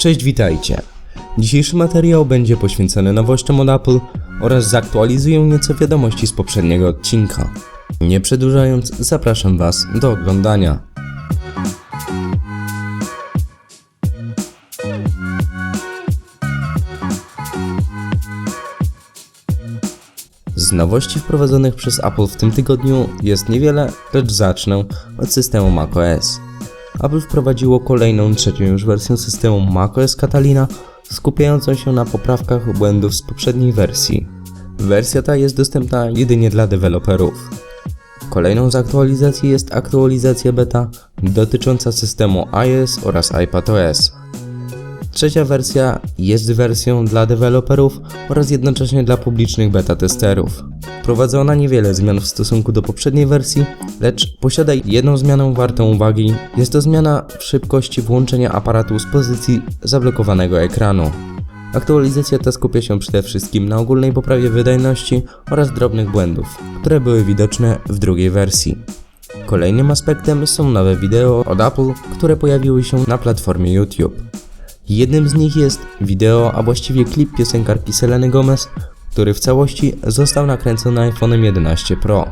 Cześć, witajcie. Dzisiejszy materiał będzie poświęcony nowościom od Apple oraz zaktualizuję nieco wiadomości z poprzedniego odcinka. Nie przedłużając, zapraszam Was do oglądania. Z nowości wprowadzonych przez Apple w tym tygodniu jest niewiele, lecz zacznę od systemu macOS. Apple wprowadziło kolejną, trzecią już wersję systemu macOS Catalina, skupiającą się na poprawkach błędów z poprzedniej wersji. Wersja ta jest dostępna jedynie dla deweloperów. Kolejną z aktualizacji jest aktualizacja beta dotycząca systemu iOS oraz iPadOS. Trzecia wersja jest wersją dla deweloperów oraz jednocześnie dla publicznych beta testerów. Wprowadza ona niewiele zmian w stosunku do poprzedniej wersji, lecz posiada jedną zmianę wartą uwagi. Jest to zmiana w szybkości włączenia aparatu z pozycji zablokowanego ekranu. Aktualizacja ta skupia się przede wszystkim na ogólnej poprawie wydajności oraz drobnych błędów, które były widoczne w drugiej wersji. Kolejnym aspektem są nowe wideo od Apple, które pojawiły się na platformie YouTube. Jednym z nich jest wideo, a właściwie klip piosenkarki Seleny Gomez, który w całości został nakręcony iPhone'em 11 Pro.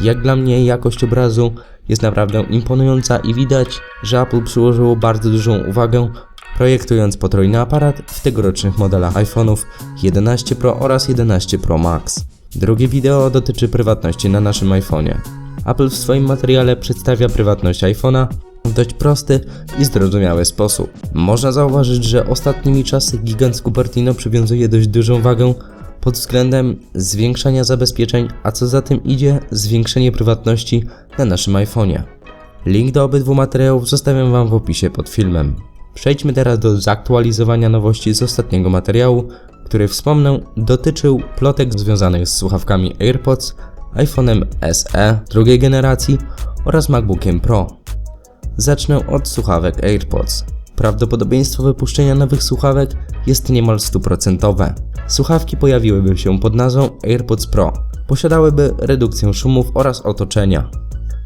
Jak dla mnie jakość obrazu jest naprawdę imponująca i widać, że Apple przyłożyło bardzo dużą uwagę projektując potrójny aparat w tegorocznych modelach iPhone'ów 11 Pro oraz 11 Pro Max. Drugie wideo dotyczy prywatności na naszym iPhone'ie. Apple w swoim materiale przedstawia prywatność iPhone'a w dość prosty i zrozumiały sposób. Można zauważyć, że ostatnimi czasy gigant Cupertino przywiązuje dość dużą wagę pod względem zwiększania zabezpieczeń, a co za tym idzie, zwiększenie prywatności na naszym iPhone'ie. Link do obydwu materiałów zostawiam Wam w opisie pod filmem. Przejdźmy teraz do zaktualizowania nowości z ostatniego materiału, który wspomnę dotyczył plotek związanych z słuchawkami AirPods, iPhone'em SE drugiej generacji oraz MacBookiem Pro. Zacznę od słuchawek AirPods. Prawdopodobieństwo wypuszczenia nowych słuchawek jest niemal stuprocentowe. Słuchawki pojawiłyby się pod nazwą AirPods Pro. Posiadałyby redukcję szumów oraz otoczenia.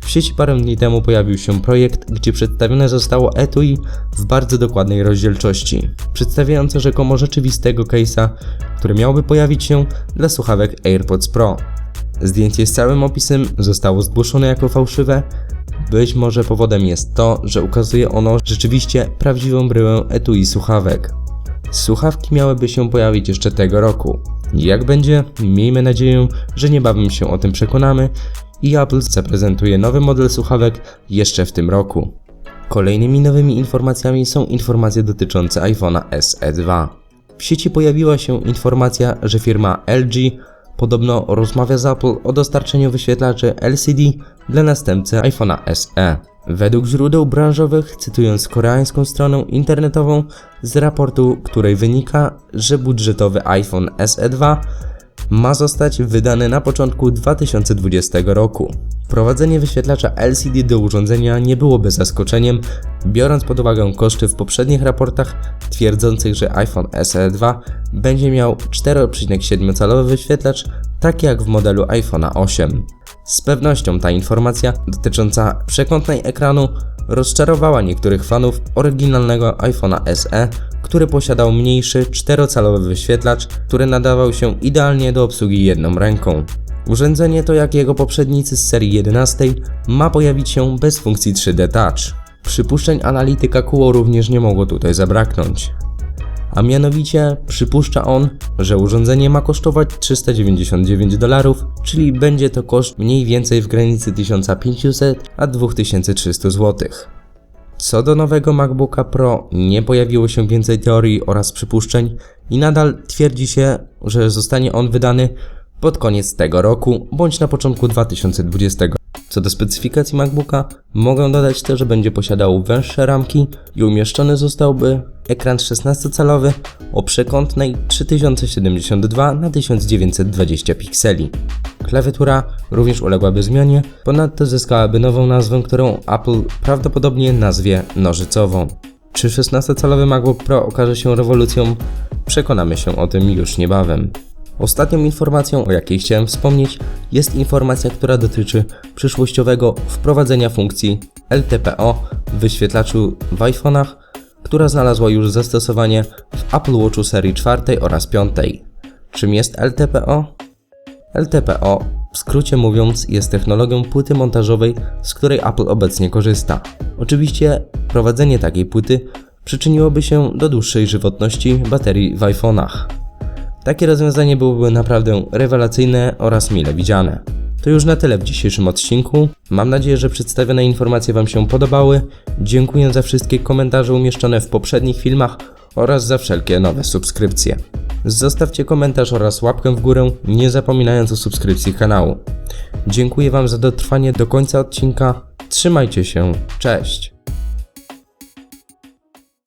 W sieci parę dni temu pojawił się projekt, gdzie przedstawione zostało etui w bardzo dokładnej rozdzielczości, przedstawiające rzekomo rzeczywistego case'a, który miałby pojawić się dla słuchawek AirPods Pro. Zdjęcie z całym opisem zostało zgłoszone jako fałszywe. Być może powodem jest to, że ukazuje ono rzeczywiście prawdziwą bryłę etui słuchawek. Słuchawki miałyby się pojawić jeszcze tego roku. Jak będzie, miejmy nadzieję, że niebawem się o tym przekonamy i Apple zaprezentuje nowy model słuchawek jeszcze w tym roku. Kolejnymi nowymi informacjami są informacje dotyczące iPhone'a SE2. W sieci pojawiła się informacja, że firma LG podobno rozmawia z Apple o dostarczeniu wyświetlaczy LCD dla następcy iPhone'a SE. Według źródeł branżowych, cytując koreańską stronę internetową, z raportu której wynika, że budżetowy iPhone SE2 ma zostać wydany na początku 2020 roku. Wprowadzenie wyświetlacza LCD do urządzenia nie byłoby zaskoczeniem, biorąc pod uwagę koszty w poprzednich raportach twierdzących, że iPhone SE2 będzie miał 4,7-calowy wyświetlacz, tak jak w modelu iPhone'a 8. Z pewnością ta informacja dotycząca przekątnej ekranu rozczarowała niektórych fanów oryginalnego iPhone'a SE, który posiadał mniejszy 4-calowy wyświetlacz, który nadawał się idealnie do obsługi jedną ręką. Urządzenie to jak jego poprzednicy z serii 11 ma pojawić się bez funkcji 3D Touch. Przypuszczeń analityka Kuo również nie mogło tutaj zabraknąć. A mianowicie przypuszcza on, że urządzenie ma kosztować 399 dolarów, czyli będzie to koszt mniej więcej w granicy 1500 a 2300 zł. Co do nowego MacBooka Pro, nie pojawiło się więcej teorii oraz przypuszczeń i nadal twierdzi się, że zostanie on wydany pod koniec tego roku bądź na początku 2020. Co do specyfikacji MacBooka, mogę dodać to, że będzie posiadał węższe ramki i umieszczony zostałby ekran 16-calowy o przekątnej 3072 na 1920 pikseli. Klawiatura również uległaby zmianie, ponadto zyskałaby nową nazwę, którą Apple prawdopodobnie nazwie nożycową. Czy 16-calowy MacBook Pro okaże się rewolucją? Przekonamy się o tym już niebawem. Ostatnią informacją, o jakiej chciałem wspomnieć, jest informacja, która dotyczy przyszłościowego wprowadzenia funkcji LTPO w wyświetlaczu w iPhone'ach, która znalazła już zastosowanie w Apple Watchu serii 4 oraz 5. Czym jest LTPO? LTPO, w skrócie mówiąc, jest technologią płyty montażowej, z której Apple obecnie korzysta. Oczywiście prowadzenie takiej płyty przyczyniłoby się do dłuższej żywotności baterii w iPhone'ach. Takie rozwiązanie byłoby naprawdę rewelacyjne oraz mile widziane. To już na tyle w dzisiejszym odcinku. Mam nadzieję, że przedstawione informacje Wam się podobały. Dziękuję za wszystkie komentarze umieszczone w poprzednich filmach oraz za wszelkie nowe subskrypcje. Zostawcie komentarz oraz łapkę w górę, nie zapominając o subskrypcji kanału. Dziękuję Wam za dotrwanie do końca odcinka. Trzymajcie się, cześć!